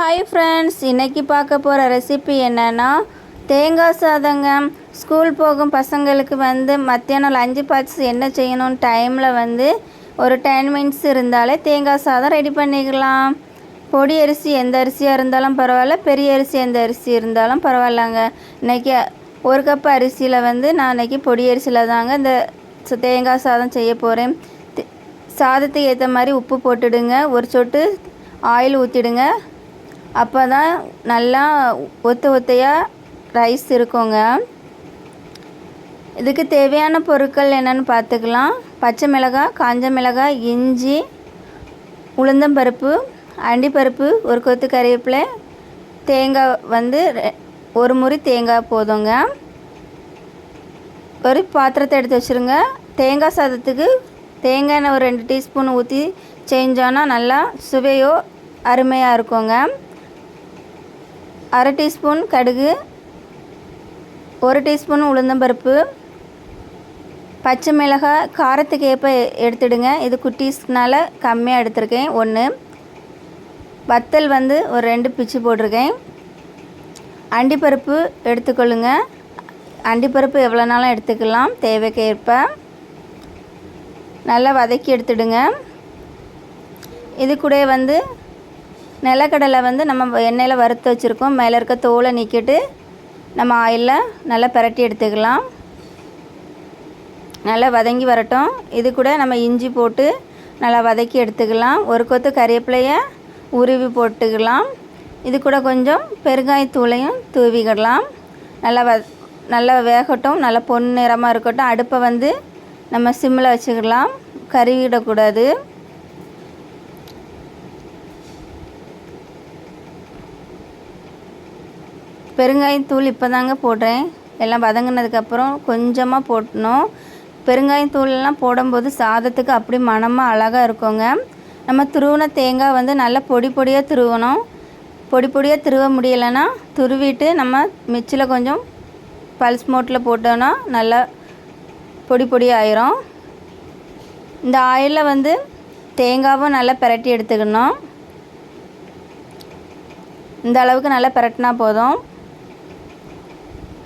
Hi friends இன்றைக்கி பார்க்க போகிற ரெசிபி என்னென்னா தேங்காய் சாதங்க ஸ்கூல் போகும் பசங்களுக்கு வந்து மத்தியானம் லஞ்சு பாக்ஸ் என்ன செய்யணும் டைமில் வந்து ஒரு டென் மினிட்ஸ் இருந்தாலே தேங்காய் சாதம் ரெடி பண்ணிக்கலாம். பொடி அரிசி எந்த அரிசியாக இருந்தாலும் பரவாயில்ல பெரிய அரிசி எந்த அரிசி இருந்தாலும் பரவாயில்லங்க. இன்றைக்கி ஒரு கப் அரிசியில் வந்து நான் இன்றைக்கி பொடி அரிசியில் தாங்க இந்த தேங்காய் சாதம் செய்ய போகிறேன் சாதத்துக்கு ஏற்ற மாதிரி உப்பு போட்டுடுங்க. ஒரு சொட்டு ஆயில் ஊற்றிடுங்க அப்போ தான் நல்லா ஒத்த ஒத்தையாக ரைஸ் இருக்குங்க. இதுக்கு தேவையான பொருட்கள் என்னென்னு பார்த்துக்கலாம். பச்சை மிளகாய் காஞ்ச மிளகாய் இஞ்சி உளுந்தம்பருப்பு அண்டிப்பருப்பு ஒரு கொத்து கறிவேப்பிலை தேங்காய் வந்து ஒரு முறி தேங்காய் போதுங்க. ஒரு பாத்திரத்தை எடுத்து வச்சுருங்க. தேங்காய் சாதத்துக்கு தேங்காய் எண்ணெய் ஒரு ரெண்டு டீஸ்பூன் ஊற்றி செஞ்சோன்னா நல்லா சுவையோ அருமையாக இருக்குங்க. அரை டீஸ்பூன் கடுகு ஒரு டீஸ்பூன் உளுந்தம்பருப்பு பச்சை மிளகாய் காரத்துக்கு ஏற்ப எடுத்துடுங்க. இது குட்டீஸ்னால கம்மியாக எடுத்திருக்கேன். ஒன்று வத்தல் வந்து ஒரு ரெண்டு பிச்சு போட்டிருக்கேன். அண்டிப்பருப்பு எடுத்துக்கொள்ளுங்க. அண்டிப்பருப்பு எவ்வளோ நாளும் எடுத்துக்கலாம்? தேவைக்கு ஏற்ப. நல்லா வதக்கி எடுத்துடுங்க. இது கூட வந்து நிலக்கடலை வந்து நம்ம எண்ணெயில் வறுத்து வச்சுருக்கோம். மேலே இருக்க தோலை நீக்கிட்டு நம்ம ஆயிலில் நல்லா பரட்டி எடுத்துக்கலாம். நல்லா வதங்கி வரட்டும். இது கூட நம்ம இஞ்சி போட்டு நல்லா வதக்கி எடுத்துக்கலாம். ஒரு கொத்து கறிவேப்பிலையை உருவி போட்டுக்கலாம். இது கூட கொஞ்சம் பெருங்காயத்தூளையும் தூவிக்கிடலாம் நல்லா வ நல்லா வேகட்டும். நல்லா பொன்னிறமாக இருக்கட்டும். அடுப்பை வந்து நம்ம சிம்மில் வச்சுக்கலாம். கருவிடக்கூடாது. பெருங்காயத்தூள் இப்போ தாங்க போடுறேன். எல்லாம் வதங்கினதுக்கப்புறம் கொஞ்சமாக போட்டணும் பெருங்காயத்தூள்லாம் போடும்போது சாதத்துக்கு அப்படி மனமாக அழகாக இருக்குங்க. நம்ம துருவின தேங்காய் வந்து நல்லா பொடி பொடியாக துருவணும். பொடி பொடியாக திருவ முடியலைன்னா துருவிட்டு நம்ம மிச்சில் கொஞ்சம் பல்ஸ் மோட்டில் போட்டோன்னா நல்லா பொடி பொடி ஆயிரும். இந்த ஆயிலில் வந்து தேங்காவும் நல்லா பிரட்டி எடுத்துக்கணும். இந்த அளவுக்கு நல்லா பிரட்டினா போதும்.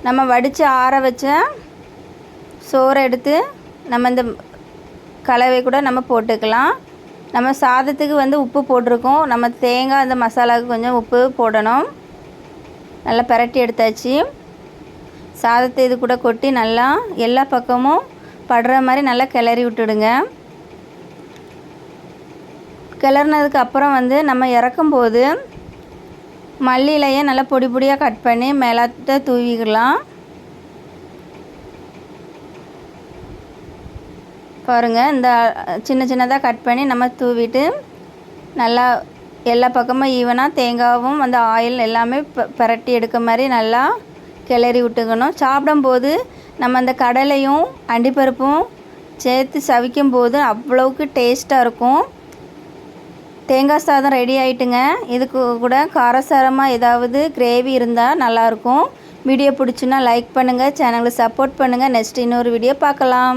நம்ம வடித்து ஆற வச்ச சோறை எடுத்து நம்ம இந்த கலவை கூட நம்ம போட்டுக்கலாம். நம்ம சாதத்துக்கு வந்து உப்பு போட்டிருக்கோம். நம்ம தேங்காய் அந்த மசாலாவுக்கு கொஞ்சம் உப்பு போடணும். நல்லா பரட்டி எடுத்தாச்சு. சாதத்தை இது கூட கொட்டி நல்லா எல்லா பக்கமும் படுற மாதிரி நல்லா கிளறி விட்டுடுங்க. கிளறினதுக்கு அப்புறம் வந்து நம்ம இறக்கும்போது மல்லியிலையே நல்லா பொடி பொடியாக கட் பண்ணி மேலாத்த தூவிக்கலாம். பாருங்கள் இந்த சின்ன சின்னதாக கட் பண்ணி நம்ம தூவிட்டு நல்லா எல்லா பக்கமும் ஈவனாக தேங்காவும் அந்த ஆயில் எல்லாமே பரட்டி எடுக்க மாதிரி நல்லா கிளறி விட்டுக்கணும். சாப்பிடும்போது நம்ம அந்த கடலையும் அண்டிப்பருப்பும் சேர்த்து சவிக்கும் போது அவ்வளோவுக்கு டேஸ்ட்டாக இருக்கும். தேங்காய் சாதம் ரெடி ஆகிட்டுங்க இதுக்கு கூட காரசாரமாக ஏதாவது கிரேவி இருந்தால் நல்லாயிருக்கும். வீடியோ பிடிச்சுன்னா லைக் பண்ணுங்கள் சேனலை சப்போர்ட் பண்ணுங்கள் நெக்ஸ்ட் இன்னொரு வீடியோ பார்க்கலாம்.